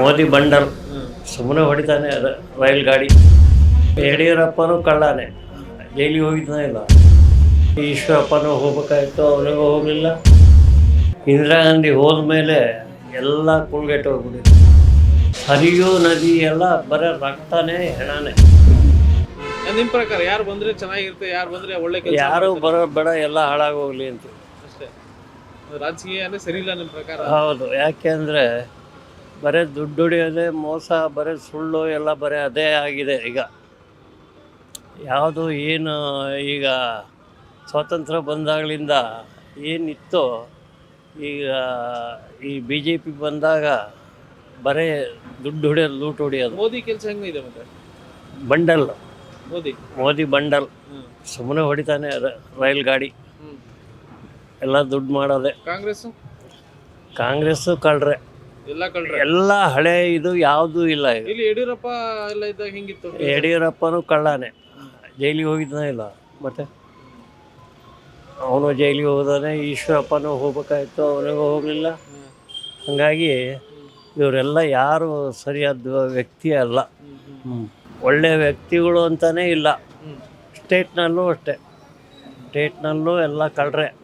Modi bundle. ಸುಮ್ಮನೆ ಹೊಡಿತಾನೆ rail ಗಾಡಿ ಯಡಿಯೂರಪ್ಪನೂ ಕಳ್ಳಾನೆ. ಜೈಲಿಗೆ ಹೋಗಿದ್ದಾನೆ ಇಲ್ಲ. ಈಶ್ವರಪ್ಪನೂ ಹೋಗ್ಬೇಕಾಯ್ತು ಅವನಿಗೂ ಹೋಗಲಿಲ್ಲ. ಇಂದಿರಾ ಗಾಂಧಿ ಹೋದ್ಮೇಲೆ ಎಲ್ಲ ಕುಳ್ಗೆಟ್ಟು ಹೋಗ್ಬಿಟ್ಟಿದೆ. ಹರಿಯೋ ನದಿ ಎಲ್ಲ ಬರೀ ರಕ್ತನೇ ಹೆಣಾನೆ. ನಿಮ್ಮ ಪ್ರಕಾರ ಯಾರು ಬಂದರೆ ಚೆನ್ನಾಗಿರುತ್ತೆ ಯಾರು ಬಂದರೆ ಒಳ್ಳೆ ಕೆಲಸ ಯಾರು ಬರೋ ಬೇಡ ಎಲ್ಲ ಹಾಳಾಗೋಗ್ಲಿ ಅಂತ. ಅಷ್ಟೇ. ರಾಜಕೀಯ ಅಂದ್ರೆ ಸರಿ ಇಲ್ಲ ನಿಮ್ಮ ಪ್ರಕಾರ? ಹೌದು ಯಾಕೆಂದರೆ ಬರೀ ದುಡ್ಡು ಹೊಡಿಯೋದೇ ಮೋಸ ಬರೀ ಸುಳ್ಳು ಎಲ್ಲ ಬರೀ ಅದೇ ಆಗಿದೆ ಈಗ. ಯಾವುದು ಏನು ಈಗ ಸ್ವಾತಂತ್ರ್ಯ ಬಂದಾಗಲಿಂದ ಏನಿತ್ತು ಈಗ ಈ ಬಿ ಜೆ ಪಿ ಬಂದಾಗ ಬರೀ ದುಡ್ಡು ಹೊಡಿಯೋದು ಲೂಟ್ ಹೊಡಿಯೋದು. ಮೋದಿ ಕೆಲಸ ಹೆಂಗಿದೆ ಮತ್ತೆ? ಬಂಡಲ್. ಮೋದಿ? ಮೋದಿ ಬಂಡಲ್. ಸುಮ್ಮನೆ ಹೊಡಿತಾನೆ ರ- ರೈಲ್ ಗಾಡಿ ಎಲ್ಲ ದುಡ್ಡು ಮಾಡೋದೆ. ಕಾಂಗ್ರೆಸ್ ಕಾಂಗ್ರೆಸ್ಸು ಕಳ್ರೆ. ಎಲ್ಲ ಹಳೆ ಇದು ಯಾವುದೂ ಇಲ್ಲ ಈಗ. ಇಲ್ಲಿ ಯಡಿಯೂರಪ್ಪ ಎಲ್ಲ ಇದ್ದಾಗ ಹೆಂಗಿತ್ತು? ಯಡಿಯೂರಪ್ಪನೂ ಕಳ್ಳಾನೆ. ಜೈಲಿಗೆ ಹೋಗಿದ್ನ ಇಲ್ಲ? ಮತ್ತೆ? ಅವನು ಜೈಲಿಗೆ ಹೋದಾನೆ ಈಶ್ವರಪ್ಪನೂ ಹೋಗ್ಬೇಕಾಯ್ತು ಅವನಿಗೂ ಹೋಗಲಿಲ್ಲ. ಹಾಗಾಗಿ ಇವರೆಲ್ಲ ಯಾರು ಸರಿಯಾದ ವ್ಯಕ್ತಿ ಅಲ್ಲ. ಒಳ್ಳೆ ವ್ಯಕ್ತಿಗಳು ಅಂತಲೇ ಇಲ್ಲ. ಸ್ಟೇಟ್ನಲ್ಲೂ ಅಷ್ಟೇ. ಸ್ಟೇಟ್ನಲ್ಲೂ ಎಲ್ಲ ಕಳ್ರೆ.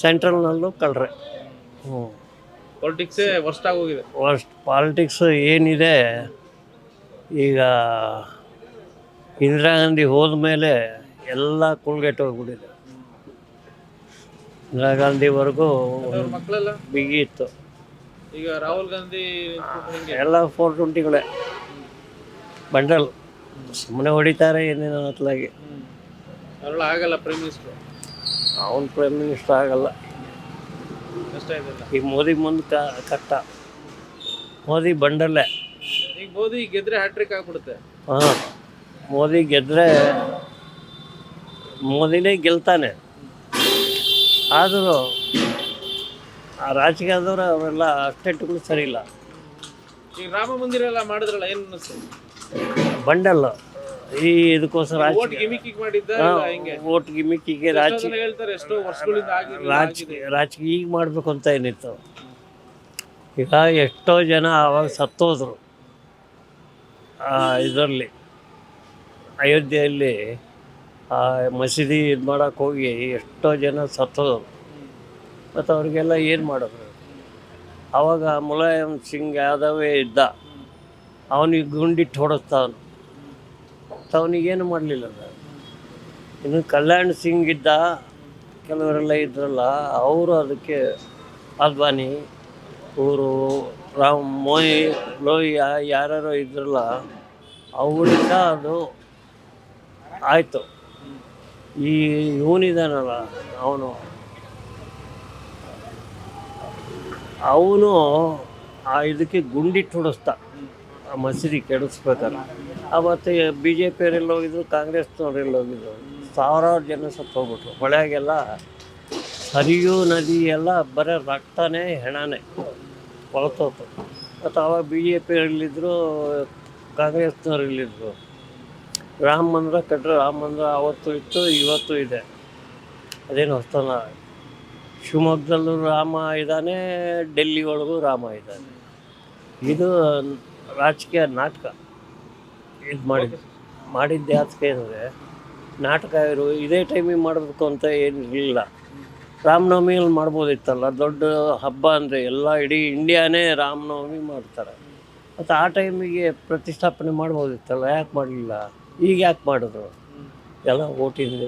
ಸೆಂಟ್ರಲ್ನಲ್ಲೂ ಕಳ್ರೆ. ಹ್ಞೂ ಪಾಲಿಟಿಕ್ಸೇ ವರ್ಸ್ಟ್ ಆಗೋಗಿದೆ ವರ್ಸ್ಟ್ ಪಾಲಿಟಿಕ್ಸ್ ಏನಿದೆ ಈಗ ಇಂದಿರಾ ಗಾಂಧಿ ಹೋದ ಮೇಲೆ ಎಲ್ಲ ಕುಳ್ಗೆಟ್ಟು ಹೋಗ್ಬಿಟ್ಟಿದೆ. ಇಂದಿರಾ ಗಾಂಧಿವರೆಗೂ ಮಕ್ಕಳೆಲ್ಲ ಬಿಗಿ ಇತ್ತು. ಈಗ ರಾಹುಲ್ ಗಾಂಧಿ ಎಲ್ಲ ಫೋರ್ ಟ್ವೆಂಟಿಗಳೇ. ಬಂಡಲ್. ಸುಮ್ಮನೆ ಹೊಡಿತಾರೆ ಏನೇನೋ ಅತ್ಲಾಗಿ ಅವರೆಲ್ಲ ಆಗಲ್ಲ ಪ್ರೈಮ್ ಮಿನಿಸ್ಟರ್ ಅವನು ಪ್ರೈಮ್ ಮಿನಿಸ್ಟರ್ ಆಗಲ್ಲ. ಕಷ್ಟ ಇದೆಲ್ಲ ಈ ಮೋದಿ ಮುಂದೆ ಕ ಕಷ್ಟ ಮೋದಿ ಬಂಡಲ್ಲೇ. ಈಗ ಮೋದಿ ಗೆದ್ರೆ ಹ್ಯಾಟ್ರಿಕ್ ಆಗ್ಬಿಡುತ್ತೆ. ಹಾಂ. ಮೋದಿ ಗೆದ್ರೆ ಮೋದಿನೇ ಗೆಲ್ತಾನೆ. ಆದರೂ ಆ ರಾಜಕೀಯದವರು ಅವರೆಲ್ಲ ಅಷ್ಟೆಟ್ಟುಗಳು ಸರಿ ಇಲ್ಲ. ಈಗ ರಾಮ ಮಂದಿರ ಎಲ್ಲ ಮಾಡಿದ್ರಲ್ಲ ಏನು ಬಂಡಲ್ಲ ಬಂಡಲ್. ಈ ಇದಕ್ಕೋಸ್ಕರ ಓಟ್ ಗಿಮಿಕ್ಕಿಗೆ ರಾಜಕೀಯ ಈಗ ಮಾಡಬೇಕು ಅಂತ ಏನಿತ್ತು? ಈಗ ಎಷ್ಟೋ ಜನ ಆವಾಗ ಸತ್ತೋದ್ರು. ಇದರಲ್ಲಿ ಅಯೋಧ್ಯೆಯಲ್ಲಿ ಆ ಮಸೀದಿ ಇದು ಮಾಡೋಕೆ ಹೋಗಿ ಎಷ್ಟೋ ಜನ ಸತ್ತೋದ್ರು. ಮತ್ತು ಅವ್ರಿಗೆಲ್ಲ ಏನು ಮಾಡಿದ್ರು ಆವಾಗ ಮುಲಾಯಂ ಸಿಂಗ್ ಯಾದವೇ ಇದ್ದ ಅವನಿಗೆ ಗುಂಡಿಟ್ಟು ಹೊಡೆಸ್ತಾವನು. ಅವನಿಗೇನು ಮಾಡಲಿಲ್ಲ ಇನ್ನು ಕಲ್ಯಾಣ್ ಸಿಂಗ್ ಇದ್ದ ಕೆಲವರೆಲ್ಲ ಇದ್ರಲ್ಲ, ಅವರು ಅದಕ್ಕೆ ಅದ್ವಾನಿ ಇವರು ರಾಮ್ ಮೋಯಿ ಲೋಯಿ ಯಾರ್ಯಾರೋ ಇದ್ರಲ್ಲ, ಅವರಿಂದ ಅದು ಆಯಿತು. ಈ ಇವನಿದಾನಲ್ಲ ಅವನು. ಅವನು ಆ ಇದಕ್ಕೆ ಗುಂಡಿಟ್ಟು ಹೊಡೆಸ್ತಾ. ಆ ಮಸೀದಿ ಕೆಡಿಸ್ಬೇಕಲ್ಲ. ಅವತ್ತು ಬಿ ಜೆ ಪಿಯವರೆಲ್ಲ ಹೋಗಿದ್ರು, ಕಾಂಗ್ರೆಸ್ನವರೆಲ್ಲ ಹೋಗಿದ್ರು. ಸಾವಿರಾರು ಜನ ಸತ್ತು ಹೋಗ್ಬಿಟ್ರು ಹೊಳೆಗೆಲ್ಲ ಹರಿಯೂ ನದಿ ಎಲ್ಲ ಬರೀ ರಕ್ತನೇ ಹೆಣನೇ ಕೊಳ್ತೋತು ಮತ್ತು ಅವಾಗ ಬಿ ಜೆ ಪಿಯಲ್ಲಿದ್ದರು ಕಾಂಗ್ರೆಸ್ನವರಲ್ಲಿದ್ದರು ರಾಮ ಮಂದಿರ ಕಟ್ಟರೆ ರಾಮ ಮಂದಿರ ಅವತ್ತು ಇತ್ತು, ಇವತ್ತು ಇದೆ. ಅದೇನು ಹೊಸ್ತನ ಶಿವಮೊಗ್ಗದಲ್ಲೂ ರಾಮ ಇದ್ದಾನೆ ಡೆಲ್ಲಿ ಒಳಗೂ ರಾಮ ಇದ್ದಾನೆ. ಇದು ರಾಜಕೀಯ ನಾಟಕ. ಇದು ಮಾಡಿದ್ದು ಮಾಡಿದ್ದು ಯಾತಕ್ಕೆ ಅಂದರೆ ನಾಟಕ ಇರು ಇದೇ ಟೈಮಿಗೆ ಮಾಡಬೇಕು ಅಂತ ಏನು ಇರಲಿಲ್ಲ ರಾಮನವಮಿಯಲ್ಲಿ ಮಾಡ್ಬೋದಿತ್ತಲ್ಲ ದೊಡ್ಡ ಹಬ್ಬ ಅಂದರೆ ಎಲ್ಲ ಇಡೀ ಇಂಡಿಯಾನೇ ರಾಮನವಮಿ ಮಾಡ್ತಾರೆ. ಮತ್ತು ಆ ಟೈಮಿಗೆ ಪ್ರತಿಷ್ಠಾಪನೆ ಮಾಡ್ಬೋದಿತ್ತಲ್ಲ ಯಾಕೆ ಮಾಡಲಿಲ್ಲ? ಈಗ ಯಾಕೆ ಮಾಡಿದ್ರು ಎಲ್ಲ ಓಟಿಂದ